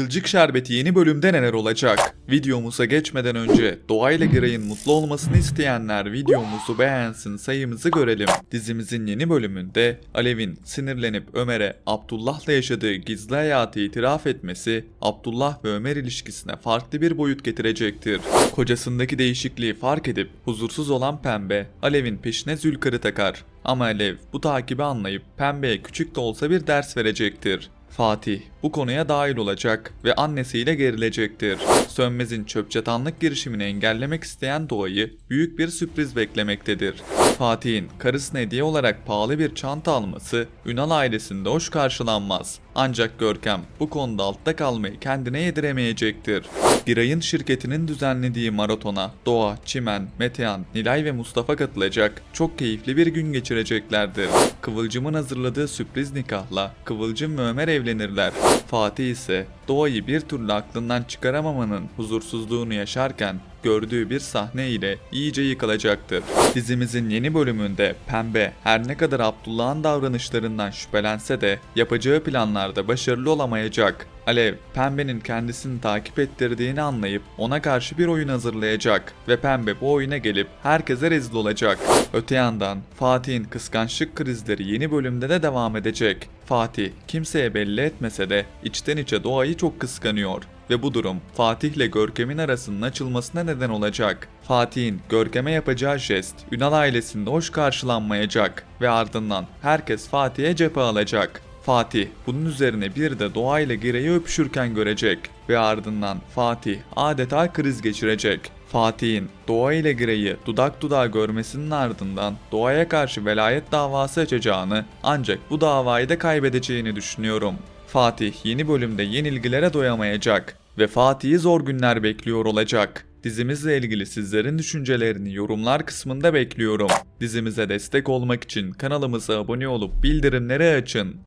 Kızılcık Şerbeti yeni bölümde neler olacak? Videomuza geçmeden önce Doğa ile Giray'ın mutlu olmasını isteyenler videomuzu beğensin sayımızı görelim. Dizimizin yeni bölümünde Alev'in sinirlenip Ömer'e Abdullah'la yaşadığı gizli hayatı itiraf etmesi Abdullah ve Ömer ilişkisine farklı bir boyut getirecektir. Kocasındaki değişikliği fark edip huzursuz olan Pembe Alev'in peşine Zülkar'ı takar. Ama Alev bu takibi anlayıp Pembe'ye küçük de olsa bir ders verecektir. Fatih bu konuya dahil olacak ve annesiyle gerilecektir. Sönmez'in çöpçatanlık girişimini engellemek isteyen Doğa'yı büyük bir sürpriz beklemektedir. Fatih'in karısına hediye olarak pahalı bir çanta alması Ünal ailesinde hoş karşılanmaz. Ancak Görkem bu konuda altta kalmayı kendine yediremeyecektir. Giray'ın şirketinin düzenlediği maratona Doğa, Çimen, Metehan, Nilay ve Mustafa katılacak çok keyifli bir gün geçireceklerdir. Kıvılcım'ın hazırladığı sürpriz nikahla Kıvılcım ve Ömer evlenirler. Fatih ise Doğa'yı bir türlü aklından çıkaramamanın huzursuzluğunu yaşarken gördüğü bir sahne ile iyice yıkılacaktır. Dizimizin yeni bölümünde Pembe her ne kadar Abdullah'ın davranışlarından şüphelense de yapacağı planlarda başarılı olamayacak. Alev, Pembe'nin kendisini takip ettirdiğini anlayıp ona karşı bir oyun hazırlayacak ve Pembe bu oyuna gelip herkese rezil olacak. Öte yandan Fatih'in kıskançlık krizleri yeni bölümde de devam edecek. Fatih kimseye belli etmese de içten içe Doğa'yı çok kıskanıyor ve bu durum Fatih ile Görkem'in arasının açılmasına neden olacak. Fatih'in Görkem'e yapacağı jest Ünal ailesinde hoş karşılanmayacak ve ardından herkes Fatih'e cephe alacak. Fatih bunun üzerine bir de Doğa ile Giray'ı öpüşürken görecek ve ardından Fatih adeta kriz geçirecek. Fatih'in Doğa ile Giray'ı dudak dudağa görmesinin ardından Doğa'ya karşı velayet davası açacağını ancak bu davayı da kaybedeceğini düşünüyorum. Fatih yeni bölümde yenilgilere doyamayacak ve Fatih'i zor günler bekliyor olacak. Dizimizle ilgili sizlerin düşüncelerini yorumlar kısmında bekliyorum. Dizimize destek olmak için kanalımıza abone olup bildirimleri açın.